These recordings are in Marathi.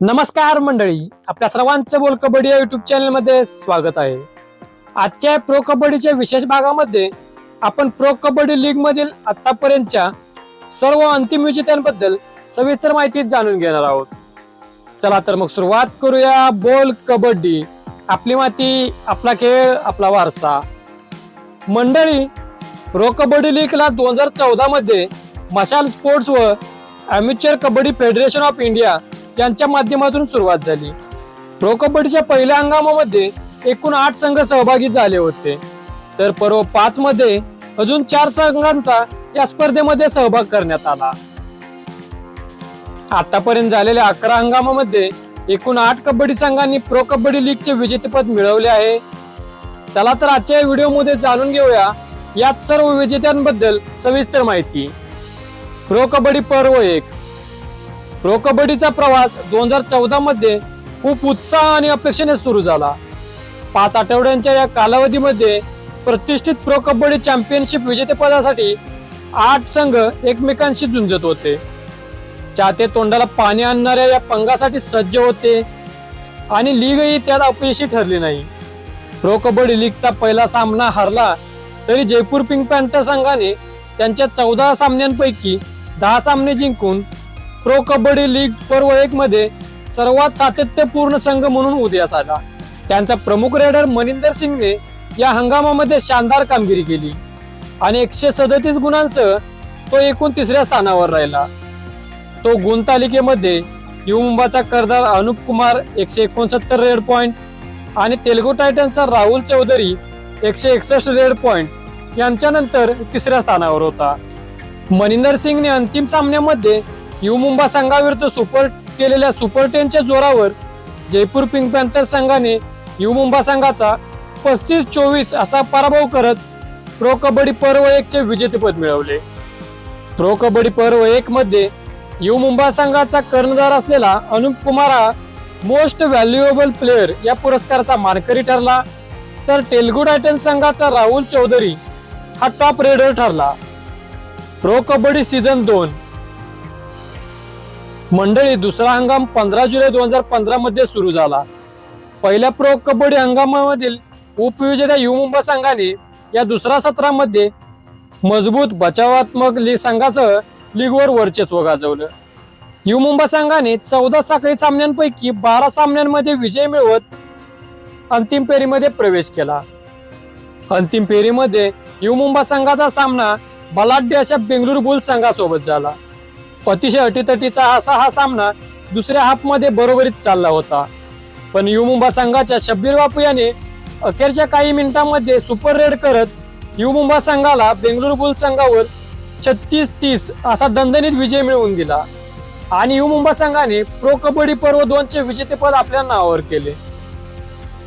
नमस्कार मंडळी आपल्या सर्वांचं बोल कबड्डी या युट्यूब चॅनलमध्ये स्वागत आहे. आजच्या प्रो कबड्डीच्या विशेष भागामध्ये आपण प्रो कबड्डी लीग मधील आतापर्यंतच्या सर्व अंतिम विजेत्यांबद्दल सविस्तर माहिती जाणून घेणार आहोत. चला तर मग सुरुवात करूया बोल कबड्डी. आपली माती आपला खेळ आपला वारसा. मंडळी प्रो कबड्डी लीगला दोन हजार चौदा मध्ये मशाल स्पोर्ट्स व amateur kabaddi federation of India यांच्या माध्यमातून सुरुवात झाली. प्रो कबड्डीच्या पहिल्या हंगामामध्ये एकूण आठ संघ सहभागी झाले होते. तर पर्व पाच मध्ये अजून चार संघांचा या स्पर्धेमध्ये सहभाग करण्यात आला. आतापर्यंत झालेल्या अकरा हंगामामध्ये एकूण आठ कबड्डी संघांनी प्रो कबड्डी लीगचे विजेतेपद मिळवले आहे. चला तर आजच्या या व्हिडिओमध्ये जाणून घेऊया यात सर्व विजेत्यांबद्दल सविस्तर माहिती. प्रो कबड्डी पर्व एक. प्रो कबड्डीचा प्रवास दोन हजार चौदा मध्ये खूप उत्साह आणि अपेक्षेने सुरू झाला. पाच आठवड्यांच्या या कालावधीमध्ये प्रतिष्ठित प्रो कबड्डी चॅम्पियनशिप विजेतेपदासाठी आठ संघ एकमेकांशी झुंजत होते. चाहते तोंडाला पाणी आणणाऱ्या या पंगासाठी सज्ज होते आणि लीगही त्यात अपयशी ठरली नाही. प्रो कबड्डी लीगचा पहिला सामना हरला तरी जयपूर पिंक पॅन्थर संघाने त्यांच्या चौदा सामन्यांपैकी दहा सामने जिंकून प्रो कबड्डी लीग पर्व एक मध्ये सर्वात सातत्यपूर्ण संघ म्हणून उदयास आला. त्यांचा प्रमुख रेडर मनिंदर सिंगने या हंगामामध्ये शानदार कामगिरी केली आणि एकशे सदतीस गुणांसह तो एकूण तिसऱ्या स्थानावर राहिला. तो गुण तालिकेमध्ये यु मुंबाचा अनुप कुमार एकशे एकोणसत्तर रेड पॉइंट आणि तेलगू टायटनचा राहुल चौधरी एकशे एकसष्ट रेड पॉइंट यांच्यानंतर तिसऱ्या स्थानावर होता. मनिंदर सिंगने अंतिम सामन्यामध्ये यु मुंबा संघाविरुद्ध सुपर केलेल्या सुपर टेनच्या जोरावर जयपूर पिंक पॅन्थर संघाने यु मुंबा संघाचा पस्तीस चोवीस असा पराभव करत प्रो कबड्डी पर्व एकचे विजेतेपद मिळवले. प्रो कबड्डी पर्व एक मध्ये यु मुंबा संघाचा कर्णधार असलेला अनुप कुमार हा मोस्ट व्हॅल्युएबल प्लेअर या पुरस्काराचा मानकरी ठरला. तर तेलुगू टायटन संघाचा राहुल चौधरी हा टॉप रेडर ठरला. प्रो कबड्डी सीझन दोन मंडळी दुसरा हंगाम पंधरा जुलै दोन हजार पंधरा मध्ये सुरू झाला. पहिल्या प्रो कबड्डी हंगामामधील उपविजेत्या यु मुंबा संघाने या दुसऱ्या सत्रामध्ये मजबूत बचावात्मक लीग संघासह लीगवर वर्चस्व गाजवलं. यु मुंबा संघाने चौदा साखळी सामन्यांपैकी बारा सामन्यांमध्ये विजय मिळवत अंतिम फेरीमध्ये प्रवेश केला. अंतिम फेरीमध्ये यु मुंबा संघाचा सामना बलाढ्य अशा बेंगळुरू बुल्स संघासोबत झाला. अतिशय अटीतटीचा असा हा सामना दुसऱ्या हाफमध्ये बरोबरीत चालला होता. पण यु मुंबा संघाच्या शब्बीर बापू याने अखेरच्या काही मिनिटांमध्ये सुपर रेड करत यु मुंबा संघाला बेंगळुरू बुल्स संघावर छत्तीस तीस असा दणदणीत विजय मिळवून दिला. आणि यु मुंबा संघाने प्रो कबड्डी पर्व दोनचे विजेतेपद आपल्या नावावर केले.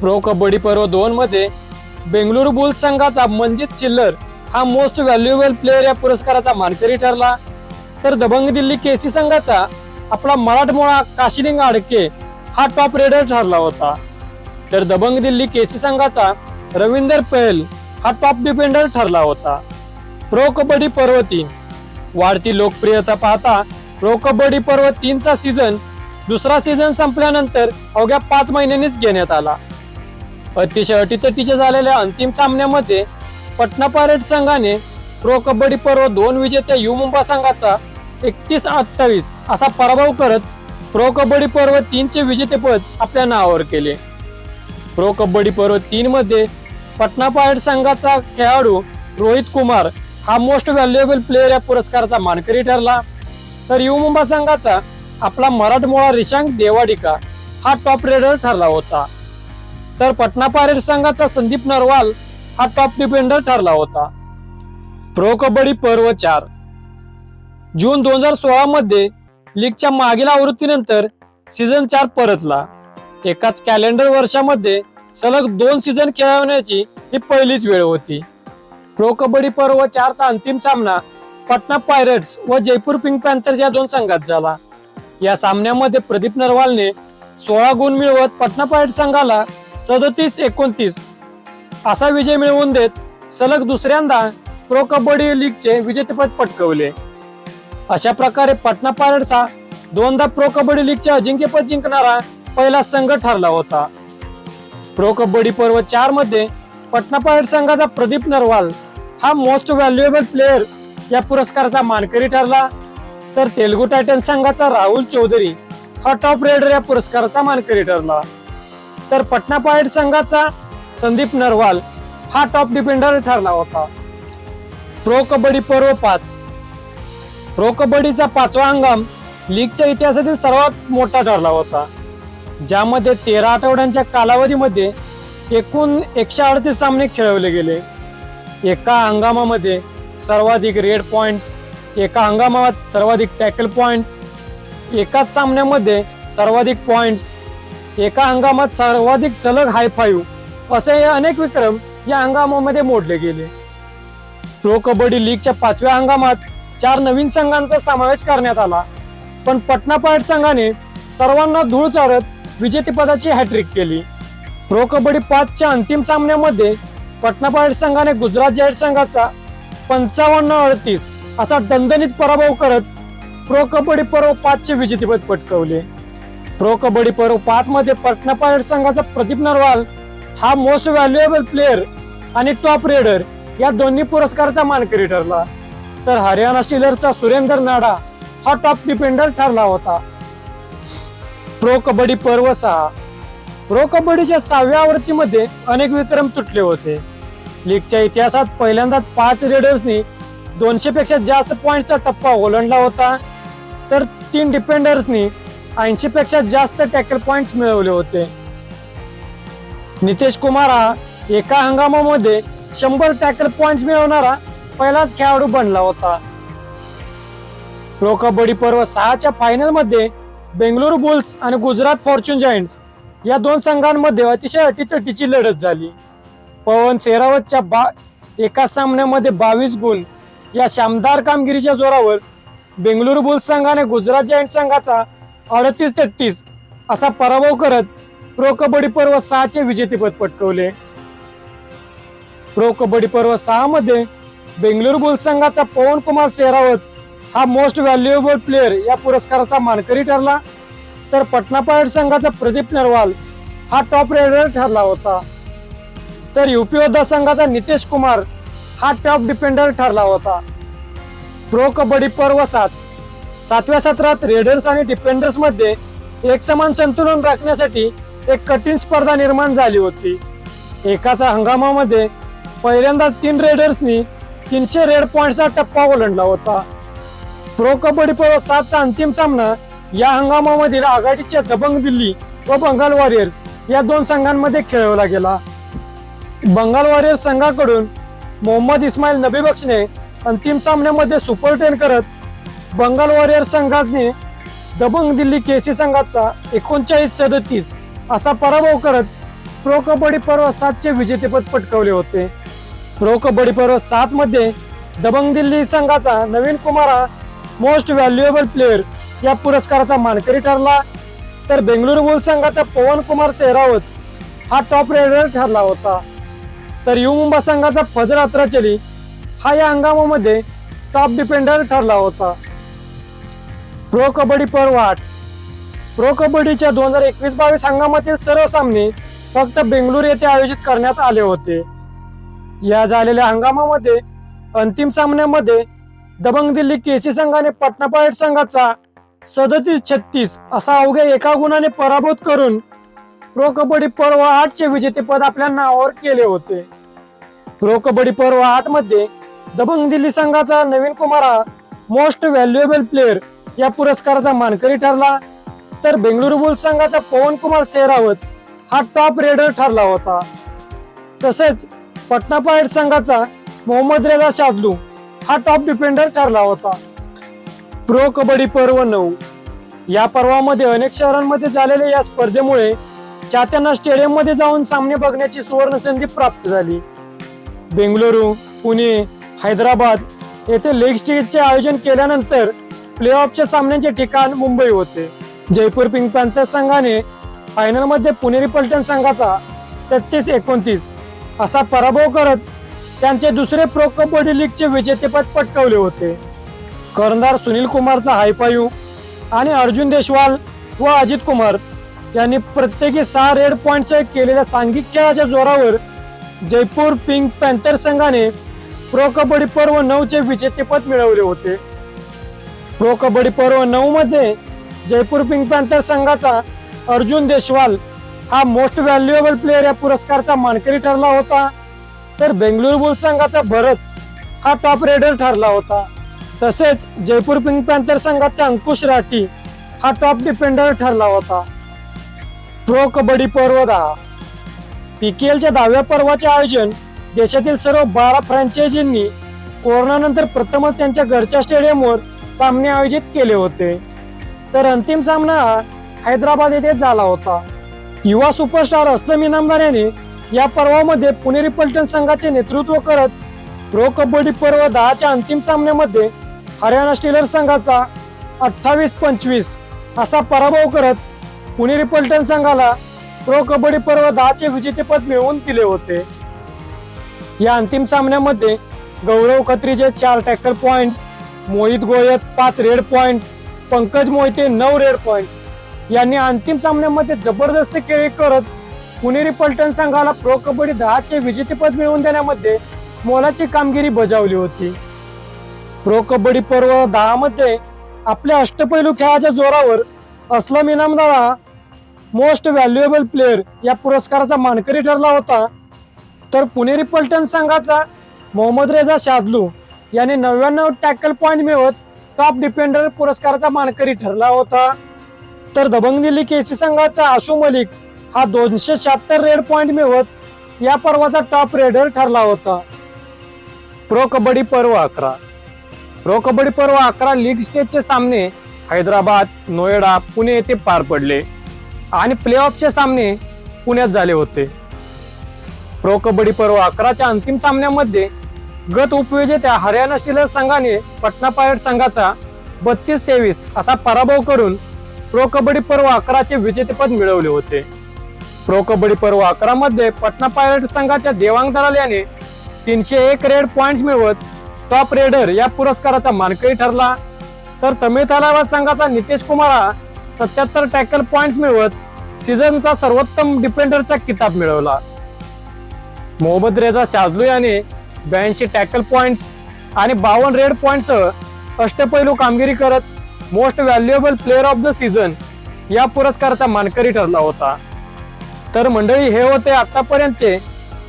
प्रो कबड्डी पर्व दोन मध्ये बेंगळुरू बुल्स संघाचा मंजित चिल्लर हा मोस्ट व्हॅल्युएबल प्लेअर या पुरस्काराचा मानकरी ठरला. तर दबंग दिल्ली केसी संघाचा आपला मराठमोळा काशिलिंग आडके हा टॉप रेडर ठरला होता. तर दबंग दिल्ली केसी संघाचा रवींदर पहल हा टॉप डिफेंडर ठरला होता. प्रो कबड्डी पर्व तीन. वाढती लोकप्रियता पाहता प्रो कबड्डी पर्व तीनचा सीझन दुसरा सीझन संपल्यानंतर अवघ्या पाच महिन्यांनीच घेण्यात आला. अतिशय अटीतटीच्या झालेल्या अंतिम सामन्यामध्ये पटना पायरेट संघाने प्रो कबड्डी पर्व दोन विजेत्या यु मुंबा संघाचा एकतीस अठ्ठावीस असा पराभव करत प्रो कबड्डी पर्व तीनचे विजेतेपद आपल्या नावावर केले. प्रो कबड्डी पर्व तीन मध्ये पटना पायट संघाचा खेळाडू रोहित कुमार हा मोस्ट व्हॅल्युएबल प्लेअर या पुरस्काराचा मानकरी ठरला. तर यु मुंबा संघाचा आपला मराठमोळा रिशांक देवाडिका हा टॉप रेडर ठरला होता. तर पटना पायरेट संघाचा संदीप नरवाल हा टॉप डिफेंडर ठरला होता. प्रो कबड्डी पर्व चार जून दोन हजार सोळा मध्ये लीगच्या मागील आवृत्तीनंतर सीझन चार परतला. एकाच कॅलेंडर वर्षामध्ये सलग दोन सीझन खेळवण्याची ही पहिलीच वेळ होती. प्रो कबड्डी पर्व चारचा अंतिम सामना पटना पायरेट्स व जयपूर पिंक पॅन्थर्स या दोन संघात झाला. या सामन्यामध्ये प्रदीप नरवालने सोळा गुण मिळवत पटना पायरेट संघाला सदतीस एकोणतीस असा विजय मिळवून देत सलग दुसऱ्यांदा प्रो कबड्डी लीगचे विजेतेपद पटकवले. अशा प्रकारे पटना पायरेट्स हा दोनदा प्रो कबड्डी लीगचे अजिंक्यपद जिंकणारा पहिला संघ ठरला होता. प्रो कबड्डी पर्व चारमध्ये पटना पायरट संघाचा प्रदीप नरवाल हा मोस्ट व्हॅल्युएबल प्लेअर या पुरस्काराचा मानकरी ठरला. तर तेलुगू टायटन संघाचा राहुल चौधरी हा टॉप रेडर या पुरस्काराचा मानकरी ठरला. तर पटना पायरट संघाचा संदीप नरवाल हा टॉप डिफेंडर ठरला होता. प्रो कबड्डी पर्व पाच प्रो कबड्डीचा पाचवा हंगाम लीगच्या इतिहासातील सर्वात मोठा ठरला होता ज्यामध्ये तेरा आठवड्यांच्या कालावधीमध्ये एकूण एकशे अडतीस सामने खेळवले गेले. एका हंगामामध्ये सर्वाधिक रेड पॉइंट्स एका हंगामात सर्वाधिक टॅकल पॉइंट्स एकाच सामन्यामध्ये सर्वाधिक पॉइंट्स एका हंगामात सर्वाधिक सलग हाय फाईव्ह असे हे अनेक विक्रम या हंगामामध्ये मोडले गेले. प्रो कबड्डी लीगच्या पाचव्या हंगामात चार नवीन संघांचा समावेश करण्यात आला. पण पटना पायट संघाने सर्वांना धूळ चारत विजेतेपदाची हॅट्रिक केली. प्रो कबड्डी पाचच्या अंतिम सामन्यामध्ये पटना पायट संघाने गुजरात जाहीर संघाचा पंचावन्न अडतीस असा दणदणीत पराभव करत प्रो कबड्डी पर्व पाचचे विजेतेपद पटकवले. प्रो कबड्डी पर्व पाच मध्ये पटना पायट संघाचा प्रदीप नरवाल हा मोस्ट व्हॅल्युएबल प्लेअर आणि टॉप रेडर या दोन्ही पुरस्काराचा मानकरी ठरला. तर हरियाणा स्टीलरचा सुरेंदर नाडा हा टॉप डिफेंडर ठरला होता. प्रो कबड्डी पर्व सहा प्रो कबड्डीच्या सहाव्या आवृत्तीमध्ये अनेक विक्रम तुटले होते. लीगच्या इतिहासात पहिल्यांदाच पाच रेडर्सनी दोनशे पेक्षा जास्त पॉईंटचा टप्पा ओलांडला होता. तर तीन डिफेंडर्सनी ऐंशी पेक्षा जास्त टॅकल पॉइंट मिळवले होते. नितेश कुमार हा एका हंगामामध्ये शंभर टॅकल पॉइंट मिळवणारा पहिलाच खेळाडू बनला होता. प्रो कबड्डी पर्व सहाच्या फायनलमध्ये बेंगळुरू बुल्स आणि गुजरात फॉर्च्यून जायंट्स या दोन संघांमध्ये अतिशय अटीतटीची लढत झाली. पवन सेरावतच्या बा एका सामन्यामध्ये बावीस गुण या शानदार कामगिरीच्या जोरावर बेंगळुरू बुल्स संघाने गुजरात जायंट संघाचा अडतीस तेहतीस असा पराभव करत प्रो कबड्डी पर्व सहाचे विजेतेपद पटकवले. प्रो कबड्डी पर्व सहा मध्ये बेंगळुरू बुल्स संघाचा पवन कुमार सेरावत हा मोस्ट व्हॅल्युएबल प्लेअर या पुरस्काराचा मानकरी ठरला. तर पटना पायट संघाचा प्रदीप नरवाल हा टॉप रेडर ठरला होता. तर युपी योद्धा संघाचा नितेश कुमार हा टॉप डिफेंडर ठरला होता. प्रो कबड्डी पर्व सात सातव्या सत्रात रेडर्स आणि डिफेंडर्समध्ये एक समान संतुलन राखण्यासाठी एक कठीण स्पर्धा निर्माण झाली होती. एकाचा हंगामामध्ये पहिल्यांदाच तीन रेडर्सनी तीनशे रेड पॉइंटचा टप्पा ओलांडला होता. प्रो कबड्डी प्रो सातचा अंतिम सामना या हंगामामधील आघाडीच्या दबंग दिल्ली व बंगाल वॉरियर्स या दोन संघांमध्ये खेळवला गेला. बंगाल वॉरियर्स संघाकडून मोहम्मद इस्माईल नबी बक्षने अंतिम सामन्यामध्ये सुपर टेन करत बंगाल वॉरियर्स संघाने दबंग दिल्ली केसी संघाचा एकोणचाळीस सदतीस असा पराभव करत प्रो कबड्डी पर्व सातचे विजेतेपद पटकवले होते. प्रो कबड्डी पर्व सात मध्ये दबंग दिल्ली संघाचा नवीन कुमार हा मोस्ट व्हॅल्युएबल प्लेअर या पुरस्काराचा मानकरी ठरला. तर बेंगळुरू बुल संघाचा पवन कुमार सेहरावत हा टॉप रेडर ठरला होता. तर यू मुंबा संघाचा फजर अत्राचली हा या हंगामामध्ये टॉप डिफेंडर ठरला होता. प्रो कबड्डी पर्व आठ. प्रो कबड्डीच्या दोन हजार एकवीस बावीस हंगामातील सर्व सामने फक्त बेंगळूर येथे आयोजित करण्यात आले होते. या झालेल्या हंगामामध्ये अंतिम सामन्यामध्ये दबंग दिल्ली केसी संघाने पटना पायट संघाचा सदतीस छत्तीस असा अवघ्या एका गुणाने पराभूत करून प्रो कबड्डी पर्व आठचे विजेतेपद आपल्या नावावर केले होते. प्रो कबड्डी पर्व आठमध्ये दबंग दिल्ली संघाचा नवीन कुमार हा मोस्ट व्हॅल्युएबल प्लेअर या पुरस्काराचा मानकरी ठरला. तर बेंगळुरू बुल्स संघाचा पवन कुमार सेहरावत हा टॉप रेडर ठरला होता. तसेच पटना पायट संघाचा मोहम्मद रेजा शादलू हा टॉप डिफेंडर ठरला होता. प्रो कबड्डी पर्व नऊ. या पर्वामध्ये अनेक शहरांमध्ये झालेल्या या स्पर्धेमुळे चात्यांना स्टेडियममध्ये जाऊन सामने बघण्याची सुवर्ण संधी प्राप्त झाली. बेंगळुरू पुणे हैदराबाद येथे लेग स्टेजचे आयोजन केल्यानंतर प्ले ऑफच्या सामन्यांचे ठिकाण मुंबई होते. जयपूर पिंक पॅन्थर संघाने फायनलमध्ये पुणेरी पलटण संघाचा तेहतीस एकोणतीस असा पराभव करत त्यांचे दुसरे प्रो कबड्डी लीगचे विजेतेपद पटकावले होते. कर्णधार सुनील कुमारचा हायपायू आणि अर्जुन देशवाल व अजित कुमार यांनी प्रत्येकी सहा रेड पॉईंटसह केलेल्या सांघिक खेळाच्या जोरावर जयपूर पिंक पॅन्थर संघाने प्रो कबड्डी पर्व नऊचे विजेतेपद मिळवले होते. प्रो कबड्डी पर्व नऊ मध्ये जयपूर पिंक पॅन्थर संघाचा अर्जुन देशवाल हा मोस्ट व्हॅल्युएबल प्लेअर या पुरस्कारचा मानकरी ठरला होता. तर बेंगळुरू बुल संघाचा भरत हा टॉप रेडर ठरला होता. तसेच जयपूर पिंक पॅन्थर संघाचा अंकुश राठी हा टॉप डिफेंडर ठरला होता. प्रो कबड्डी पर्व दहा पीकेएलच्या दहाव्या पर्वाचे आयोजन देशातील सर्व बारा फ्रँचायझींनी कोरोनानंतर प्रथमच त्यांच्या घरच्या स्टेडियमवर सामने आयोजित केले होते. तर अंतिम सामना हैदराबाद येथे झाला होता. युवा सुपरस्टार असलम इनामदार यांनी या पर्वामध्ये पुणेरी पलटण संघाचे नेतृत्व करत प्रो कबड्डी पर्व दहाच्या अंतिम सामन्यामध्ये हरियाणा स्टीलर संघाचा अठ्ठावीस पंचवीस असा पराभव करत पुणेरी पलटण संघाला प्रो कबड्डी पर्व दहाचे विजेतेपद मिळवून दिले होते. या अंतिम सामन्यामध्ये गौरव खत्रीचे चार टॅकल पॉइंट मोहित गोयत पाच रेड पॉइंट पंकज मोहिते नऊ रेड पॉइंट यांनी अंतिम सामन्यामध्ये जबरदस्त खेळी करत पुणेरी पलटण संघाला प्रो कबड्डी दहाचे विजेतेपद मिळवून देण्यामध्ये मोलाची कामगिरी बजावली होती. प्रो कबड्डी पर्व दहा मध्ये आपल्या अष्टपैलू खेळाच्या जोरावर Aslam Inamdar most valuable player या पुरस्काराचा मानकरी ठरला होता. तर पुणेरी पलटण संघाचा मोहम्मद रेजा शादलू याने नव्याण्णव टॅकल पॉइंट मिळवत टॉप डिफेंडर पुरस्काराचा मानकरी ठरला होता. तर दबंग दिल्ली केसी संघाचा आशू मलिक हा दोनशे शहात्तर रेड पॉइंट मिळवत या पर्वाचा टॉप रेडर ठरला होता. प्रो कबड्डी पर्व अकरा. प्रो कबड्डी पर्व अकरा लीग स्टेजचे सामने हैदराबाद नोएडा पुणे येथे पार पडले आणि प्ले ऑफचे सामने पुण्यात झाले होते. प्रो कबड्डी पर्व अकराच्या अंतिम सामन्यामध्ये गत उपविजेत्या हरियाणा स्टीलर्स संघाने पटना पायलट संघाचा बत्तीस तेवीस असा पराभव करून प्रो कबड्डी पर्व अकराचे विजेतेपद मिळवले होते. प्रो कबड्डी पर्व अकरा मध्ये पटना पायलट संघाच्या देवांग दलाल याने तीनशे एक रेड पॉइंट मिळवत टॉप रेडर या पुरस्काराचा मानकरी ठरला. तर तमिळ तलावाद संघाचा नितेश कुमार हा सत्याहत्तर टॅकल पॉइंट मिळवत सीझनचा सर्वोत्तम डिफेंडरचा किताब मिळवला. मोहम्मद रेजा शाजलू याने ब्याऐंशी टॅकल पॉइंट्स आणि बावन्न रेड पॉइंटसह अष्टपैलू कामगिरी करत most valuable player of the season या पुरस्काराचा मानकरी ठरला होता. तर मंडळी हे होते आतापर्यंतचे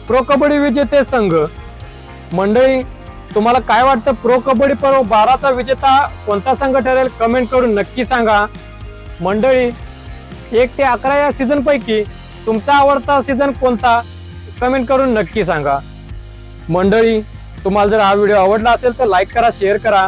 प्रो कबड्डी विजेते संघ. मंडळी तुम्हाला काय वाटतं? प्रो कबड्डी पर्व बाराचा विजेता कोणता संघ ठरेल? कमेंट करून नक्की सांगा. मंडळी एक ते अकरा या सीझन पैकी तुमचा आवडता सीझन कोणता? कमेंट करून नक्की सांगा. मंडळी तुम्हाला जर हा व्हिडिओ आवडला असेल तर लाईक करा शेअर करा.